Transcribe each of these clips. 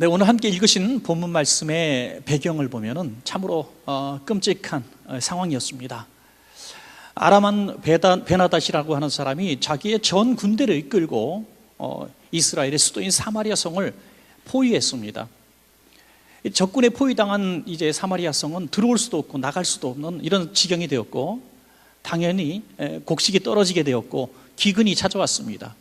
네, 오늘 함께 읽으신 본문 말씀의 배경을 보면은 참으로 어, 끔찍한 어, 상황이었습니다. 아람한 베다, 베나닷이라고 하는 사람이 자기의 전 군대를 이끌고 어, 이스라엘의 수도인 사마리아 성을 포위했습니다. 이 적군에 포위당한 이제 사마리아 성은 들어올 수도 없고 나갈 수도 없는 이런 지경이 되었고 당연히 에, 곡식이 떨어지게 되었고 기근이 찾아왔습니다.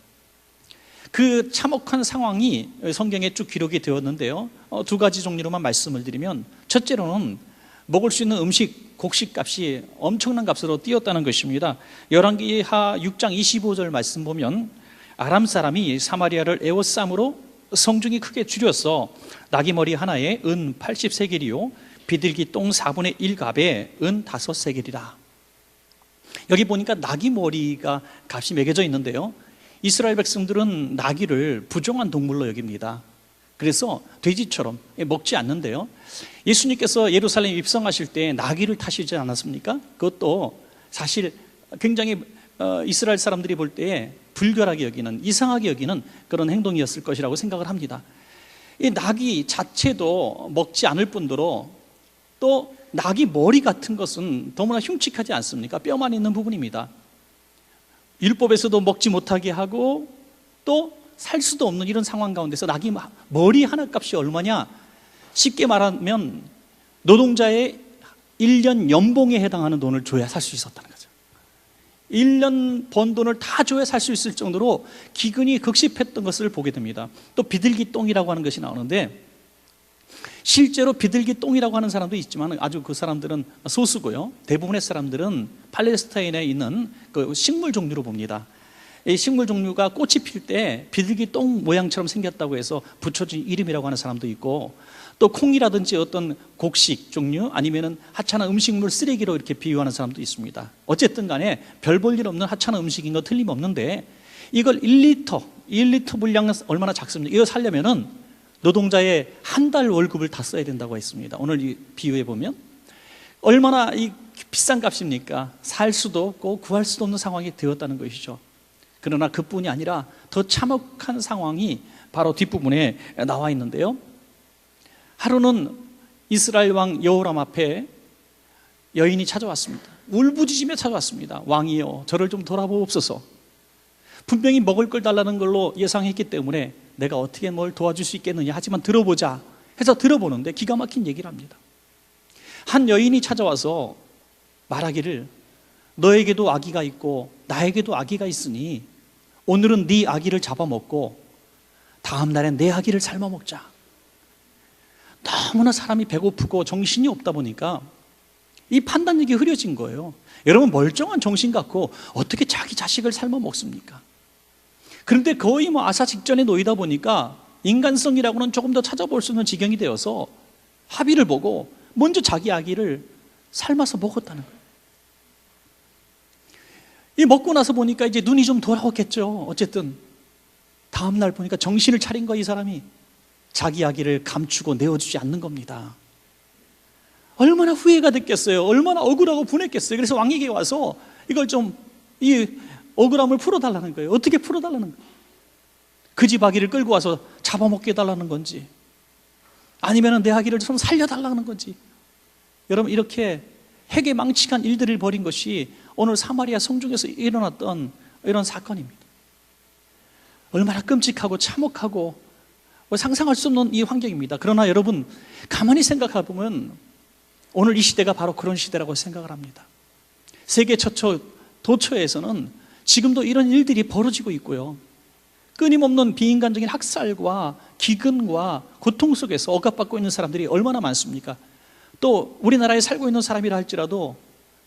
그 참혹한 상황이 성경에 쭉 기록이 되었는데요. 어, 두 가지 종류로만 말씀을 드리면 첫째로는 먹을 수 있는 음식 곡식 값이 엄청난 값으로 뛰었다는 것입니다. 열왕기하 6장 25절 말씀 보면 아람 사람이 사마리아를 에워싸므로 성중이 크게 줄여서 나귀 머리 하나에 은 80세겔이요 비둘기 똥 4분의 1갑에 은 5세겔이라. 여기 보니까 나귀 머리가 값이 매겨져 있는데요. 이스라엘 백성들은 나귀를 부정한 동물로 여깁니다. 그래서 돼지처럼 먹지 않는데요. 예수님께서 예루살렘 입성하실 때 나귀를 타시지 않았습니까? 그것도 사실 굉장히 어, 이스라엘 사람들이 볼 때에 불결하게 여기는 이상하게 여기는 그런 행동이었을 것이라고 생각을 합니다. 이 나귀 자체도 먹지 않을 뿐더러 또 나귀 머리 같은 것은 너무나 흉측하지 않습니까? 뼈만 있는 부분입니다. 율법에서도 먹지 못하게 하고 또 살 수도 없는 이런 상황 가운데서 나귀 머리 하나 값이 얼마냐? 쉽게 말하면 노동자의 1년 연봉에 해당하는 돈을 줘야 살 수 있었다는 거죠. 1년 번 돈을 다 줘야 살 수 있을 정도로 기근이 극심했던 것을 보게 됩니다. 또 비둘기 똥이라고 하는 것이 나오는데 실제로 비둘기 똥이라고 하는 사람도 있지만 아주 그 사람들은 소수고요. 대부분의 사람들은 팔레스타인에 있는 그 식물 종류로 봅니다. 이 식물 종류가 꽃이 필 때 비둘기 똥 모양처럼 생겼다고 해서 붙여진 이름이라고 하는 사람도 있고 또 콩이라든지 어떤 곡식 종류 아니면은 하찮은 음식물 쓰레기로 이렇게 비유하는 사람도 있습니다. 어쨌든 간에 별 볼 일 없는 하찮은 음식인 거 틀림없는데 이걸 1리터, 1리터 분량은 얼마나 작습니까? 이거 살려면은 노동자의 한 달 월급을 다 써야 된다고 했습니다. 오늘 이 비유해 보면 얼마나 이 비싼 값입니까? 살 수도 없고 구할 수도 없는 상황이 되었다는 것이죠. 그러나 그뿐이 아니라 더 참혹한 상황이 바로 뒷부분에 나와 있는데요. 하루는 이스라엘 왕 여호람 앞에 여인이 찾아왔습니다. 울부짖으며 찾아왔습니다. 왕이여, 저를 좀 돌아보옵소서. 분명히 먹을 걸 달라는 걸로 예상했기 때문에 내가 어떻게 뭘 도와줄 수 있겠느냐 하지만 들어보자 해서 들어보는데 기가 막힌 얘기를 합니다. 한 여인이 찾아와서 말하기를 너에게도 아기가 있고 나에게도 아기가 있으니 오늘은 네 아기를 잡아먹고 다음 날엔 내 아기를 삶아 먹자. 너무나 사람이 배고프고 정신이 없다 보니까 이 판단력이 흐려진 거예요. 여러분 멀쩡한 정신 갖고 어떻게 자기 자식을 삶아 먹습니까? 그런데 거의 뭐 아사 직전에 놓이다 보니까 인간성이라고는 조금 더 찾아볼 수 있는 지경이 되어서 합의를 보고 먼저 자기 아기를 삶아서 먹었다는 거예요. 이 먹고 나서 보니까 이제 눈이 좀 돌아왔겠죠. 어쨌든 다음 날 보니까 정신을 차린 거이 사람이 자기 아기를 감추고 내어주지 않는 겁니다. 얼마나 후회가 됐겠어요. 얼마나 억울하고 분했겠어요. 그래서 왕에게 와서 이걸 좀 이 억울함을 풀어달라는 거예요. 어떻게 풀어달라는 거예요? 그 집 아기를 끌고 와서 잡아먹게 해달라는 건지 아니면 내 아기를 좀 살려달라는 건지 여러분 이렇게 핵에 망측한 일들을 벌인 것이 오늘 사마리아 성중에서 일어났던 이런 사건입니다. 얼마나 끔찍하고 참혹하고 상상할 수 없는 이 환경입니다. 그러나 여러분 가만히 생각해 보면 오늘 이 시대가 바로 그런 시대라고 생각을 합니다. 세계 처처 도처에서는 지금도 이런 일들이 벌어지고 있고요. 끊임없는 비인간적인 학살과 기근과 고통 속에서 억압받고 있는 사람들이 얼마나 많습니까? 또 우리나라에 살고 있는 사람이라 할지라도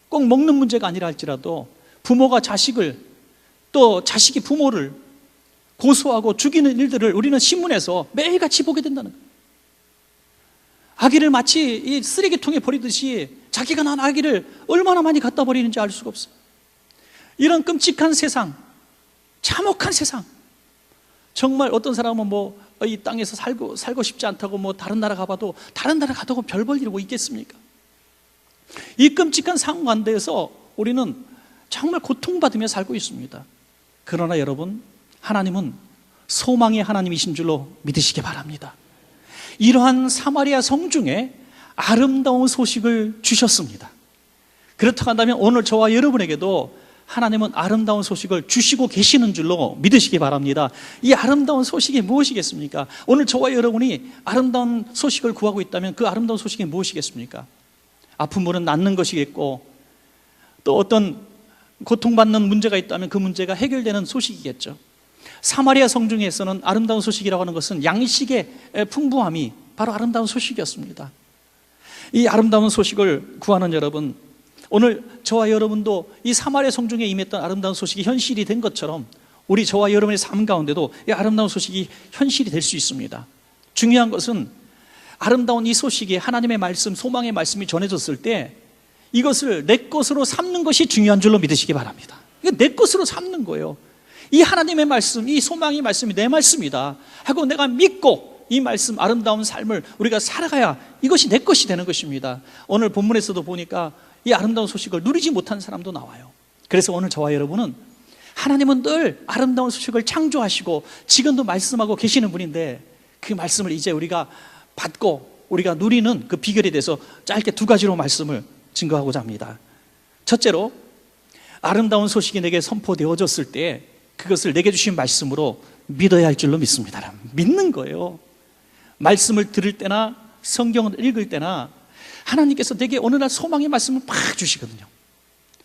꼭 먹는 문제가 아니라 할지라도 부모가 자식을 또 자식이 부모를 고소하고 죽이는 일들을 우리는 신문에서 매일같이 보게 된다는 거예요. 아기를 마치 이 쓰레기통에 버리듯이 자기가 낳은 아기를 얼마나 많이 갖다 버리는지 알 수가 없어요. 이런 끔찍한 세상, 참혹한 세상. 정말 어떤 사람은 뭐 이 땅에서 살고 살고 싶지 않다고 뭐 다른 나라 가봐도 다른 나라 가도 별 볼일뭐 있겠습니까? 이 끔찍한 가운데에서 우리는 정말 고통받으며 살고 있습니다. 그러나 여러분, 하나님은 소망의 하나님이신 줄로 믿으시기 바랍니다. 이러한 사마리아 성 중에 아름다운 소식을 주셨습니다. 그렇다고 한다면 오늘 저와 여러분에게도 하나님은 아름다운 소식을 주시고 계시는 줄로 믿으시기 바랍니다. 이 아름다운 소식이 무엇이겠습니까? 오늘 저와 여러분이 아름다운 소식을 구하고 있다면 그 아름다운 소식이 무엇이겠습니까? 아픈 분은 낫는 것이겠고 또 어떤 고통받는 문제가 있다면 그 문제가 해결되는 소식이겠죠. 사마리아 성 중에서는 아름다운 소식이라고 하는 것은 양식의 풍부함이 바로 아름다운 소식이었습니다. 이 아름다운 소식을 구하는 여러분, 오늘 저와 여러분도 이 사마리아 성중에 임했던 아름다운 소식이 현실이 된 것처럼 우리 저와 여러분의 삶 가운데도 이 아름다운 소식이 현실이 될 수 있습니다. 중요한 것은 아름다운 이 소식이 하나님의 말씀, 소망의 말씀이 전해졌을 때 이것을 내 것으로 삼는 것이 중요한 줄로 믿으시기 바랍니다. 내 것으로 삼는 거예요. 이 하나님의 말씀, 이 소망의 말씀이 내 말씀이다. 하고 내가 믿고 이 말씀 아름다운 삶을 우리가 살아가야 이것이 내 것이 되는 것입니다. 오늘 본문에서도 보니까 이 아름다운 소식을 누리지 못한 사람도 나와요. 그래서 오늘 저와 여러분은 하나님은 늘 아름다운 소식을 창조하시고 지금도 말씀하고 계시는 분인데 그 말씀을 이제 우리가 받고 우리가 누리는 그 비결에 대해서 짧게 두 가지로 말씀을 증거하고자 합니다. 첫째로 아름다운 소식이 내게 선포되어졌을 때 그것을 내게 주신 말씀으로 믿어야 할 줄로 믿습니다. 믿는 거예요. 말씀을 들을 때나 성경을 읽을 때나 하나님께서 내게 어느 날 소망의 말씀을 막 주시거든요.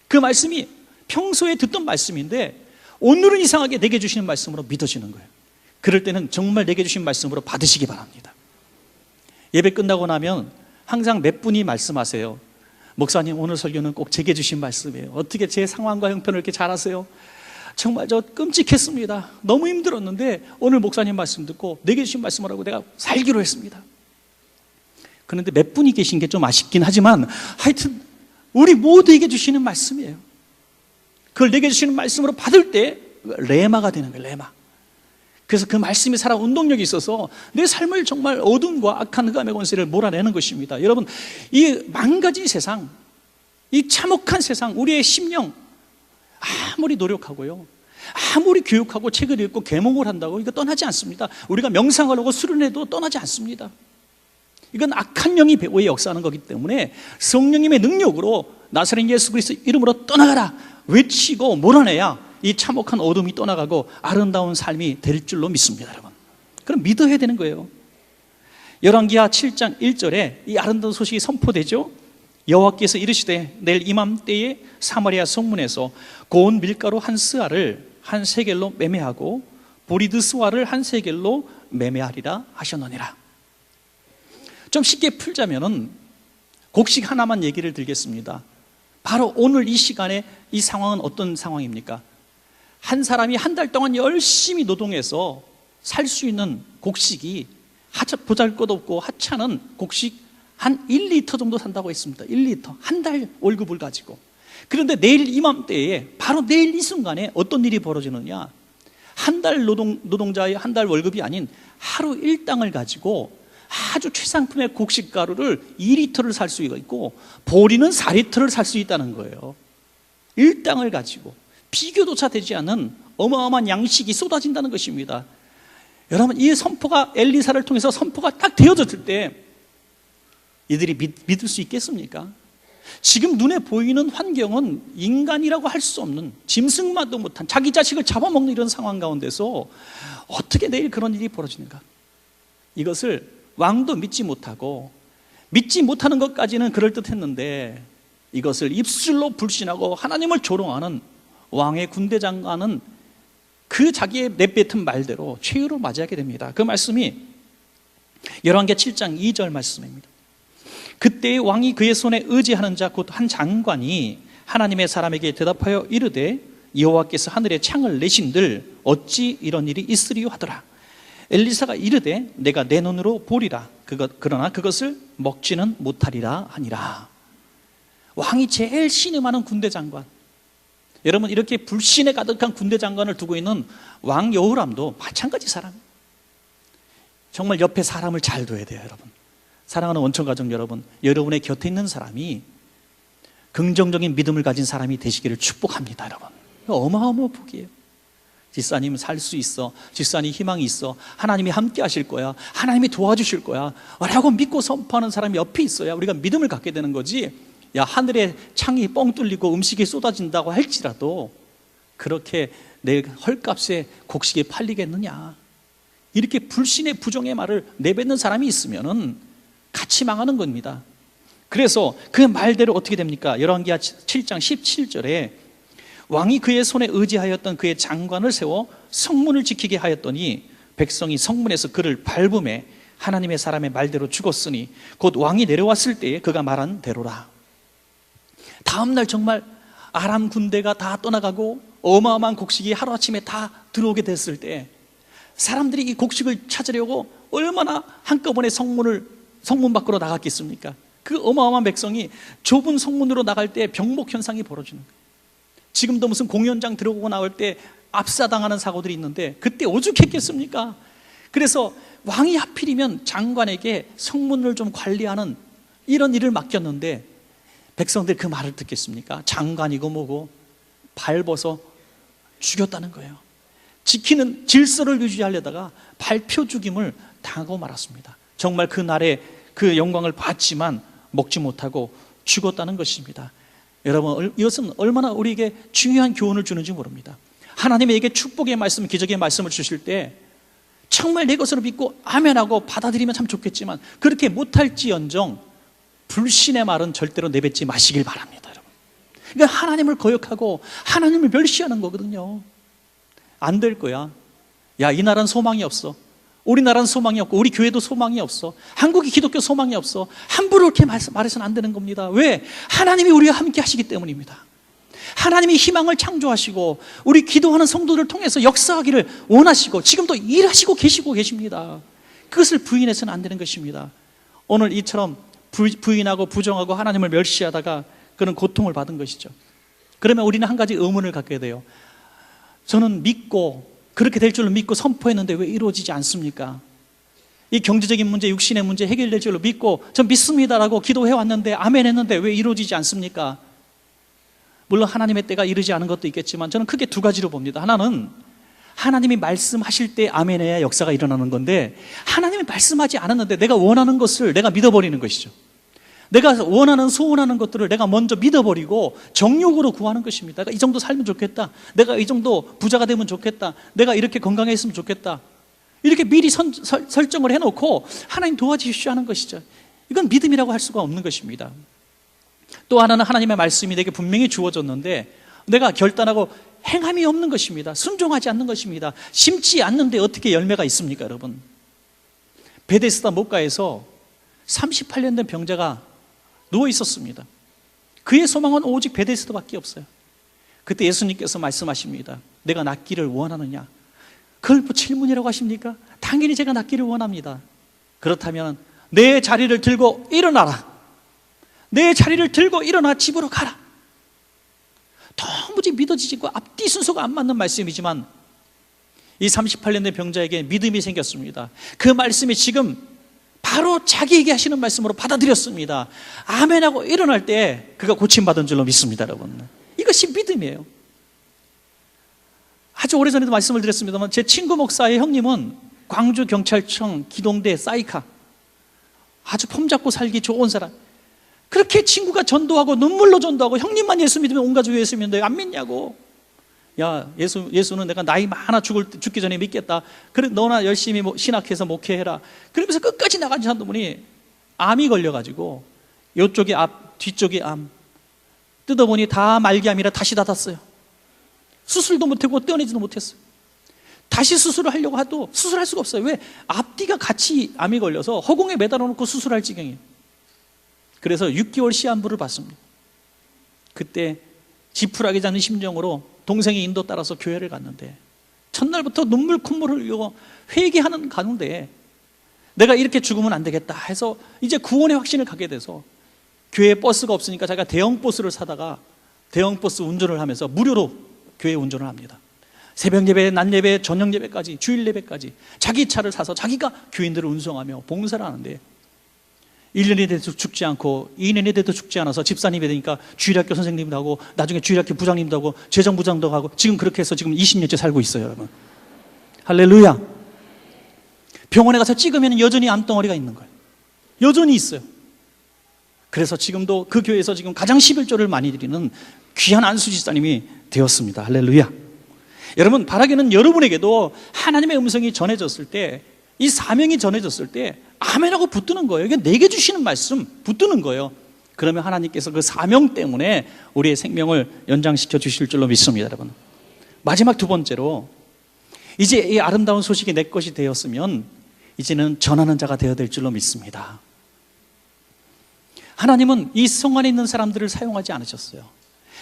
그 말씀이 평소에 듣던 말씀인데 오늘은 이상하게 내게 주시는 말씀으로 믿어지는 거예요. 그럴 때는 정말 내게 주신 말씀으로 받으시기 바랍니다. 예배 끝나고 나면 항상 몇 분이 말씀하세요. 목사님 오늘 설교는 꼭 제게 주신 말씀이에요. 어떻게 제 상황과 형편을 이렇게 잘 아세요? 정말 저 끔찍했습니다. 너무 힘들었는데 오늘 목사님 말씀 듣고 내게 주신 말씀을 하고 내가 살기로 했습니다. 그런데 몇 분이 계신 게 좀 아쉽긴 하지만 하여튼 우리 모두에게 주시는 말씀이에요. 그걸 내게 주시는 말씀으로 받을 때 레마가 되는 거예요. 레마. 그래서 그 말씀이 살아 운동력이 있어서 내 삶을 정말 어둠과 악한 흑암의 권세를 몰아내는 것입니다. 여러분, 이 망가진 세상, 이 참혹한 세상, 우리의 심령, 아무리 노력하고요. 아무리 교육하고 책을 읽고 계몽을 한다고 이거 떠나지 않습니다. 우리가 명상을 하고 수련해도 떠나지 않습니다. 이건 악한 영이 배후에 역사하는 거기 때문에 성령님의 능력으로 나사렛 예수 그리스도 이름으로 떠나가라 외치고 몰아내야 이 참혹한 어둠이 떠나가고 아름다운 삶이 될 줄로 믿습니다, 여러분. 그럼 믿어야 되는 거예요. 열왕기하 7장 1절에 이 아름다운 소식이 선포되죠. 여호와께서 이르시되 내일 이맘때에 사마리아 성문에서 고운 밀가루 한 스아를 한 세겔로 매매하고 보리드 스와를 한 세겔로 매매하리라 하셨느니라. 좀 쉽게 풀자면은 곡식 하나만 얘기를 드리겠습니다. 바로 오늘 이 시간에 이 상황은 어떤 상황입니까? 한 사람이 한 달 동안 열심히 노동해서 살 수 있는 곡식이 하차 보잘 것 없고 하찮은 곡식 한 1리터 정도 산다고 했습니다. 1리터. 한 달 월급을 가지고. 그런데 내일 이맘때에 바로 내일 이 순간에 어떤 일이 벌어지느냐? 한 달 노동, 노동자의 한 달 월급이 아닌 하루 일당을 가지고 아주 최상품의 곡식 가루를 2리터를 살 수 있고 보리는 4리터를 살 수 있다는 거예요. 일당을 가지고 비교조차 되지 않은 어마어마한 양식이 쏟아진다는 것입니다. 여러분, 이 선포가 엘리사를 통해서 선포가 딱 되어졌을 때 이들이 믿, 믿을 수 있겠습니까? 지금 눈에 보이는 환경은 인간이라고 할 수 없는 짐승만도 못한 자기 자식을 잡아먹는 이런 상황 가운데서 어떻게 내일 그런 일이 벌어지는가? 이것을 왕도 믿지 못하고 믿지 못하는 것까지는 그럴듯했는데 이것을 입술로 불신하고 하나님을 조롱하는 왕의 군대 장관은 그 자기의 내뱉은 말대로 최후로 맞이하게 됩니다. 그 말씀이 열왕기 7장 2절 말씀입니다. 그때 왕이 그의 손에 의지하는 자 곧 한 장관이 하나님의 사람에게 대답하여 이르되 여호와께서 하늘에 창을 내신들 어찌 이런 일이 있으리요 하더라. 엘리사가 이르되 내가 내 눈으로 보리라. 그것 그러나 그것을 먹지는 못하리라 하니라. 왕이 제일 신임하는 군대 장관. 여러분 이렇게 불신에 가득한 군대 장관을 두고 있는 왕 여호람도 마찬가지 사람. 정말 옆에 사람을 잘 둬야 돼요, 여러분. 사랑하는 원천 가족 여러분, 여러분의 곁에 있는 사람이 긍정적인 믿음을 가진 사람이 되시기를 축복합니다, 여러분. 어마어마한 복이에요. 집사님 살 수 있어. 집사님 희망이 있어. 하나님이 함께 하실 거야. 하나님이 도와주실 거야. 라고 믿고 선포하는 사람이 옆에 있어야 우리가 믿음을 갖게 되는 거지. 야, 하늘에 창이 뻥 뚫리고 음식이 쏟아진다고 할지라도 그렇게 내 헐값에 곡식이 팔리겠느냐. 이렇게 불신의 부정의 말을 내뱉는 사람이 있으면은 같이 망하는 겁니다. 그래서 그 말대로 어떻게 됩니까? 열왕기하 7장 17절에 왕이 그의 손에 의지하였던 그의 장관을 세워 성문을 지키게 하였더니 백성이 성문에서 그를 밟음에 하나님의 사람의 말대로 죽었으니 곧 왕이 내려왔을 때에 그가 말한 대로라. 다음 날 정말 아람 군대가 다 떠나가고 어마어마한 곡식이 하루아침에 다 들어오게 됐을 때 사람들이 이 곡식을 찾으려고 얼마나 한꺼번에 성문을 성문 밖으로 나갔겠습니까? 그 어마어마한 백성이 좁은 성문으로 나갈 때 병목 현상이 벌어지는 거예요. 지금도 무슨 공연장 들어오고 나올 때 압사당하는 사고들이 있는데 그때 오죽했겠습니까? 그래서 왕이 하필이면 장관에게 성문을 좀 관리하는 이런 일을 맡겼는데 백성들이 그 말을 듣겠습니까? 장관이고 뭐고 밟아서 죽였다는 거예요. 지키는 질서를 유지하려다가 발표 죽임을 당하고 말았습니다. 정말 그 날에 그 영광을 받지만 먹지 못하고 죽었다는 것입니다. 여러분, 이것은 얼마나 우리에게 중요한 교훈을 주는지 모릅니다. 하나님에게 축복의 말씀, 기적의 말씀을 주실 때 정말 내 것으로 믿고 아멘하고 받아들이면 참 좋겠지만 그렇게 못할지언정 불신의 말은 절대로 내뱉지 마시길 바랍니다, 여러분. 그러니까 하나님을 거역하고 하나님을 멸시하는 거거든요. 안 될 거야. 야, 이 나라는 소망이 없어. 우리나라는 소망이 없고 우리 교회도 소망이 없어. 한국이 기독교 소망이 없어. 함부로 이렇게 말해서는 안 되는 겁니다. 왜? 하나님이 우리와 함께 하시기 때문입니다. 하나님이 희망을 창조하시고 우리 기도하는 성도들을 통해서 역사하기를 원하시고 지금도 일하시고 계시고 계십니다. 그것을 부인해서는 안 되는 것입니다. 오늘 이처럼 부인하고 부정하고 하나님을 멸시하다가 그런 고통을 받은 것이죠. 그러면 우리는 한 가지 의문을 갖게 돼요. 저는 믿고 그렇게 될 줄로 믿고 선포했는데 왜 이루어지지 않습니까? 이 경제적인 문제, 육신의 문제 해결될 줄로 믿고 전 믿습니다라고 기도해 왔는데 아멘 했는데 왜 이루어지지 않습니까? 물론 하나님의 때가 이르지 않은 것도 있겠지만 저는 크게 두 가지로 봅니다. 하나는 하나님이 말씀하실 때 아멘해야 역사가 일어나는 건데 하나님이 말씀하지 않았는데 내가 원하는 것을 내가 믿어버리는 것이죠. 내가 원하는 소원하는 것들을 내가 먼저 믿어버리고 정욕으로 구하는 것입니다. 내가 이 정도 살면 좋겠다. 내가 이 정도 부자가 되면 좋겠다. 내가 이렇게 건강했으면 좋겠다. 이렇게 미리 선, 설, 설정을 해놓고 하나님 도와주십시오 하는 것이죠. 이건 믿음이라고 할 수가 없는 것입니다. 또 하나는 하나님의 말씀이 내게 분명히 주어졌는데 내가 결단하고 행함이 없는 것입니다. 순종하지 않는 것입니다. 심지 않는데 어떻게 열매가 있습니까, 여러분? 베데스다 목가에서 38년 된 병자가 누워 있었습니다. 그의 소망은 오직 베데스다밖에 없어요. 그때 예수님께서 말씀하십니다. 내가 낫기를 원하느냐? 그걸 뭐 질문이라고 하십니까? 당연히 제가 낫기를 원합니다. 그렇다면 내 자리를 들고 일어나라. 내 자리를 들고 일어나 집으로 가라. 도무지 믿어지지 않고 앞뒤 순서가 안 맞는 말씀이지만 이 38년 된 병자에게 믿음이 생겼습니다. 그 말씀이 지금 바로 자기에게 하시는 말씀으로 받아들였습니다. 아멘하고 일어날 때 그가 고침받은 줄로 믿습니다, 여러분. 이것이 믿음이에요. 아주 오래전에도 말씀을 드렸습니다만 제 친구 목사의 형님은 광주 경찰청 기동대 사이카 아주 폼 잡고 살기 좋은 사람. 그렇게 친구가 전도하고 눈물로 전도하고 형님만 예수 믿으면 온 가족 예수 믿는데 안 믿냐고. 야, 예수, 예수는 내가 나이 많아 죽을, 죽기 전에 믿겠다. 그래, 너나 열심히 신학해서 목회해라. 그러면서 끝까지 나가지 않는 분이 암이 걸려가지고, 요쪽이 앞, 뒤쪽이 암. 뜯어보니 다 말기암이라 다시 닫았어요. 수술도 못하고 떼어내지도 못했어요. 다시 수술을 하려고 해도 수술할 수가 없어요. 왜? 앞뒤가 같이 암이 걸려서 허공에 매달아 놓고 수술할 지경이에요. 그래서 6개월 시한부를 받습니다. 그때 지푸라기 않는 심정으로 동생의 인도 따라서 교회를 갔는데 첫날부터 눈물 콧물을 흘리고 회개하는 가운데 내가 이렇게 죽으면 안 되겠다 해서 이제 구원의 확신을 갖게 돼서 교회에 버스가 없으니까 자기가 대형 버스를 사다가 대형 버스 운전을 하면서 무료로 교회 운전을 합니다. 새벽 예배, 낮 예배, 저녁 예배까지, 주일 예배까지 자기 차를 사서 자기가 교인들을 운송하며 봉사를 하는데 1년이 돼도 죽지 않고 2년이 돼도 죽지 않아서 집사님이 되니까 주일학교 선생님도 하고 나중에 주일학교 부장님도 하고 재정부장도 하고 지금 그렇게 해서 지금 20년째 살고 있어요, 여러분. 할렐루야. 병원에 가서 찍으면 여전히 암덩어리가 있는 거예요. 여전히 있어요. 그래서 지금도 그 교회에서 지금 가장 11조를 많이 드리는 귀한 안수 집사님이 되었습니다. 할렐루야. 여러분, 바라기는 여러분에게도 하나님의 음성이 전해졌을 때, 이 사명이 전해졌을 때, 아멘하고 붙드는 거예요. 이게 내게 주시는 말씀, 붙드는 거예요. 그러면 하나님께서 그 사명 때문에 우리의 생명을 연장시켜 주실 줄로 믿습니다, 여러분. 마지막 두 번째로, 이제 이 아름다운 소식이 내 것이 되었으면, 이제는 전하는 자가 되어야 될 줄로 믿습니다. 하나님은 이 성 안에 있는 사람들을 사용하지 않으셨어요.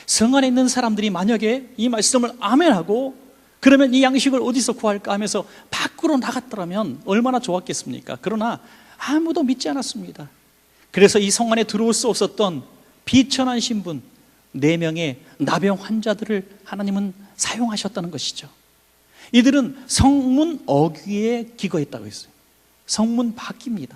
성 안에 있는 사람들이 만약에 이 말씀을 아멘하고 그러면 이 양식을 어디서 구할까 하면서 밖으로 나갔더라면 얼마나 좋았겠습니까? 그러나 아무도 믿지 않았습니다. 그래서 이 성 안에 들어올 수 없었던 비천한 신분 네 명의 나병 환자들을 하나님은 사용하셨다는 것이죠. 이들은 성문 어귀에 기거했다고 했어요. 성문 밖입니다.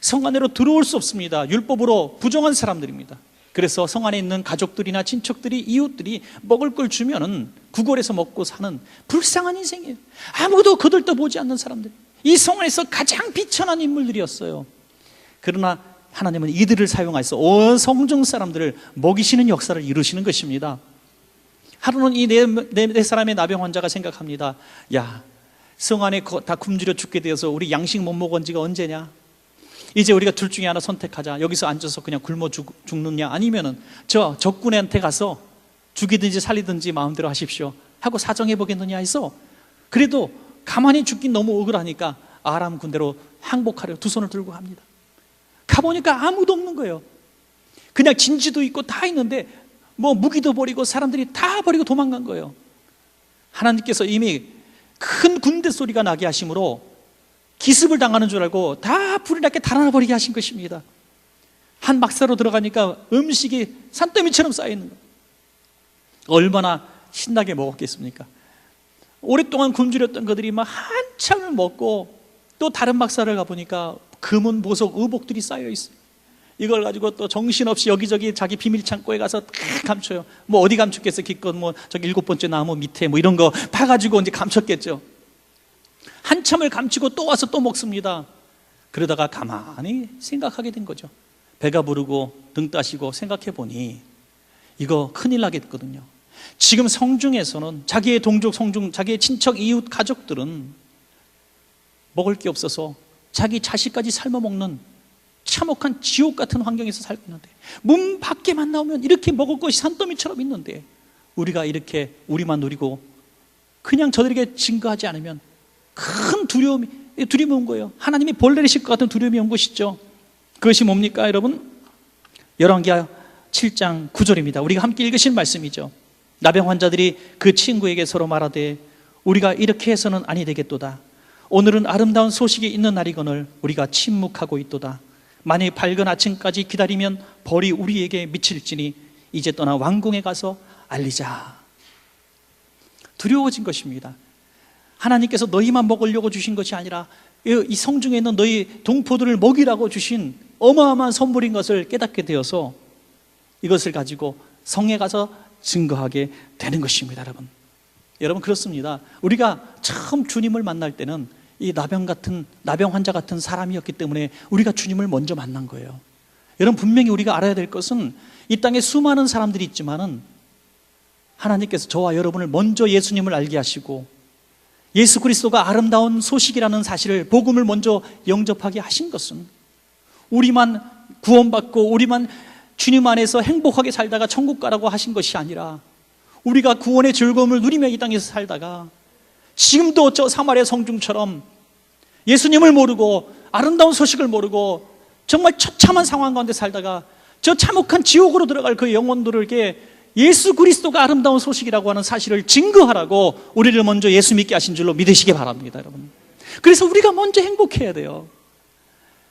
성 안으로 들어올 수 없습니다. 율법으로 부정한 사람들입니다. 그래서 성 안에 있는 가족들이나 친척들이 이웃들이 먹을 걸 주면은 구걸해서 먹고 사는 불쌍한 인생이에요. 아무도 거들떠 보지 않는 사람들. 이 성 안에서 가장 비천한 인물들이었어요. 그러나 하나님은 이들을 사용해서 온 성중 사람들을 먹이시는 역사를 이루시는 것입니다. 하루는 이네 네, 네 사람의 나병 환자가 생각합니다. 야, 성 안에 거- 다 굶주려 죽게 되어서 우리 양식 못 먹은 지가 언제냐? 이제 우리가 둘 중에 하나 선택하자. 여기서 앉아서 그냥 굶어 죽, 죽느냐? 아니면은 저 적군한테 가서 죽이든지 살리든지 마음대로 하십시오. 하고 사정해 보겠느냐 해서 그래도 가만히 죽긴 너무 억울하니까 아람 군대로 항복하려 두 손을 들고 갑니다. 가보니까 아무도 없는 거예요. 그냥 진지도 있고 다 있는데 뭐 무기도 버리고 사람들이 다 버리고 도망간 거예요. 하나님께서 이미 큰 군대 소리가 나게 하심으로 기습을 당하는 줄 알고 다 불이 나게 달아나 버리게 하신 것입니다. 한 막사로 들어가니까 음식이 산더미처럼 쌓여 있는 거예요. 얼마나 신나게 먹었겠습니까? 오랫동안 굶주렸던 그들이 막 한참을 먹고 또 다른 막사를 가보니까 금은 보석, 의복들이 쌓여 있어요. 이걸 가지고 또 정신없이 여기저기 자기 비밀 창고에 가서 다 감춰요. 뭐 어디 감췄겠어? 기껏 뭐 저기 일곱 번째 나무 밑에 뭐 이런 거 파가지고 이제 감췄겠죠. 한참을 감추고 또 와서 또 먹습니다. 그러다가 가만히 생각하게 된 거죠. 배가 부르고 등 따시고 생각해 보니 이거 큰일 나겠거든요. 지금 성중에서는 자기의 동족 성중, 자기의 친척, 이웃, 가족들은 먹을 게 없어서 자기 자식까지 삶아 먹는 참혹한 지옥 같은 환경에서 살고 있는데 문 밖에만 나오면 이렇게 먹을 것이 산더미처럼 있는데 우리가 이렇게 우리만 누리고 그냥 저들에게 증거하지 않으면 큰 두려움이 두려움이 온 거예요. 하나님이 벌 내리실 것 같은 두려움이 온 것이죠. 그것이 뭡니까, 여러분? 열왕기하 7장 9절입니다. 우리가 함께 읽으신 말씀이죠. 나병 환자들이 그 친구에게 서로 말하되 우리가 이렇게 해서는 아니 되겠도다. 오늘은 아름다운 소식이 있는 날이거늘 우리가 침묵하고 있도다. 만일 밝은 아침까지 기다리면 벌이 우리에게 미칠지니 이제 떠나 왕궁에 가서 알리자. 두려워진 것입니다. 하나님께서 너희만 먹으려고 주신 것이 아니라 이 성중에 있는 너희 동포들을 먹이라고 주신 어마어마한 선물인 것을 깨닫게 되어서 이것을 가지고 성에 가서 증거하게 되는 것입니다, 여러분. 여러분 그렇습니다. 우리가 처음 주님을 만날 때는 이 나병 같은 나병 환자 같은 사람이었기 때문에 우리가 주님을 먼저 만난 거예요. 여러분 분명히 우리가 알아야 될 것은 이 땅에 수많은 사람들이 있지만은 하나님께서 저와 여러분을 먼저 예수님을 알게 하시고 예수 그리스도가 아름다운 소식이라는 사실을 복음을 먼저 영접하게 하신 것은 우리만 구원받고 우리만 주님 안에서 행복하게 살다가 천국 가라고 하신 것이 아니라 우리가 구원의 즐거움을 누리며 이 땅에서 살다가 지금도 저 사마리아 성중처럼 예수님을 모르고 아름다운 소식을 모르고 정말 처참한 상황 가운데 살다가 저 참혹한 지옥으로 들어갈 그 영혼들에게 예수 그리스도가 아름다운 소식이라고 하는 사실을 증거하라고 우리를 먼저 예수 믿게 하신 줄로 믿으시기 바랍니다, 여러분. 그래서 우리가 먼저 행복해야 돼요.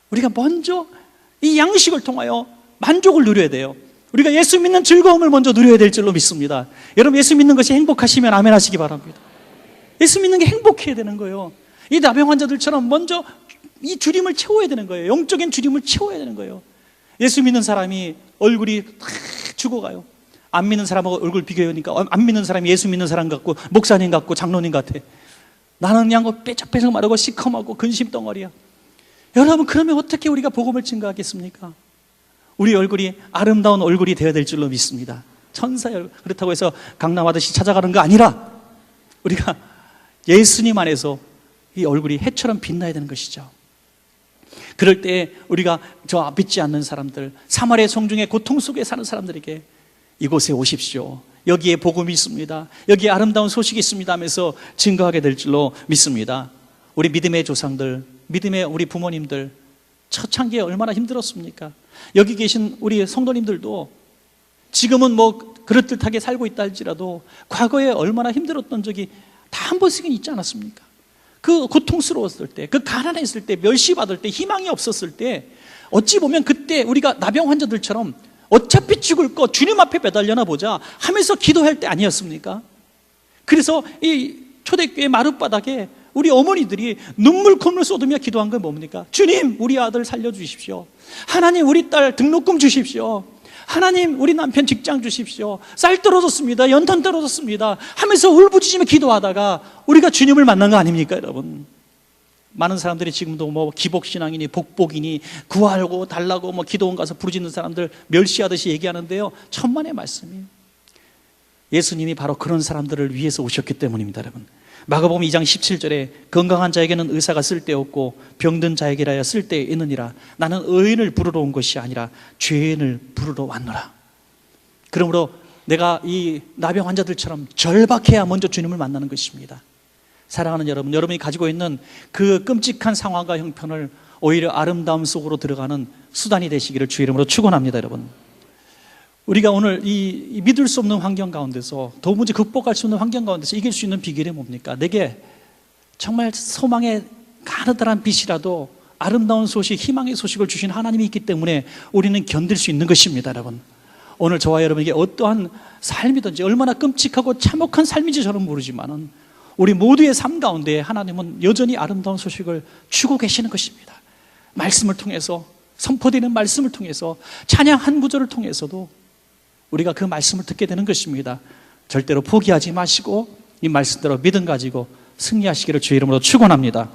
우리가 먼저 이 양식을 통하여 만족을 누려야 돼요. 우리가 예수 믿는 즐거움을 먼저 누려야 될 줄로 믿습니다. 여러분 예수 믿는 것이 행복하시면 아멘 하시기 바랍니다. 예수 믿는 게 행복해야 되는 거예요. 이 나병 환자들처럼 먼저 이 주림을 채워야 되는 거예요. 영적인 주림을 채워야 되는 거예요. 예수 믿는 사람이 얼굴이 탁 죽어가요. 안 믿는 사람하고 얼굴 비교하니까 안 믿는 사람이 예수 믿는 사람 같고 목사님 같고 장로님 같아. 나는 그냥 뭐 빼짝빼짝 마르고 시커멓고 근심 덩어리야. 여러분 그러면 어떻게 우리가 복음을 증거하겠습니까? 우리 얼굴이 아름다운 얼굴이 되어야 될 줄로 믿습니다. 얼굴. 그렇다고 해서 강남 아저씨 찾아가는 거 아니라 우리가 예수님 안에서 이 얼굴이 해처럼 빛나야 되는 것이죠. 그럴 때 우리가 저 믿지 않는 사람들, 사마리아 성중의 고통 속에 사는 사람들에게 이곳에 오십시오. 여기에 복음이 있습니다. 여기에 아름다운 소식이 있습니다 하면서 증거하게 될 줄로 믿습니다. 우리 믿음의 조상들, 믿음의 우리 부모님들, 초창기에 얼마나 힘들었습니까? 여기 계신 우리 성도님들도 지금은 뭐 그럴듯하게 살고 있다 할지라도 과거에 얼마나 힘들었던 적이 다 한 번씩은 있지 않았습니까? 그 고통스러웠을 때, 그 가난했을 때, 멸시받을 때, 희망이 없었을 때, 어찌 보면 그때 우리가 나병 환자들처럼 어차피 죽을 거 주님 앞에 매달려나 보자 하면서 기도할 때 아니었습니까? 그래서 이 초대교회 마룻바닥에 우리 어머니들이 눈물 콧물 쏟으며 기도한 건 뭡니까? 주님, 우리 아들 살려주십시오. 하나님, 우리 딸 등록금 주십시오. 하나님, 우리 남편 직장 주십시오. 쌀 떨어졌습니다. 연탄 떨어졌습니다. 하면서 울부짖으며 기도하다가 우리가 주님을 만난 거 아닙니까, 여러분? 많은 사람들이 지금도 뭐 기복신앙이니 복복이니 구하고 달라고 뭐 기도원 가서 부르짖는 사람들 멸시하듯이 얘기하는데요. 천만의 말씀이에요. 예수님이 바로 그런 사람들을 위해서 오셨기 때문입니다, 여러분. 마가복음 2장 17절에 건강한 자에게는 의사가 쓸데없고 병든 자에게라야 쓸데 있느니라. 나는 의인을 부르러 온 것이 아니라 죄인을 부르러 왔노라. 그러므로 내가 이 나병 환자들처럼 절박해야 먼저 주님을 만나는 것입니다. 사랑하는 여러분, 여러분이 가지고 있는 그 끔찍한 상황과 형편을 오히려 아름다움 속으로 들어가는 수단이 되시기를 주 이름으로 축원합니다, 여러분. 우리가 오늘 이, 이 믿을 수 없는 환경 가운데서 도무지 극복할 수 없는 환경 가운데서 이길 수 있는 비결이 뭡니까? 내게 정말 소망의 가느다란 빛이라도 아름다운 소식, 희망의 소식을 주신 하나님이 있기 때문에 우리는 견딜 수 있는 것입니다, 여러분. 오늘 저와 여러분에게 어떠한 삶이든지 얼마나 끔찍하고 참혹한 삶인지 저는 모르지만은 우리 모두의 삶 가운데 하나님은 여전히 아름다운 소식을 주고 계시는 것입니다. 말씀을 통해서 선포되는 말씀을 통해서 찬양 한 구절을 통해서도 우리가 그 말씀을 듣게 되는 것입니다. 절대로 포기하지 마시고 이 말씀대로 믿음 가지고 승리하시기를 주의 이름으로 축원합니다.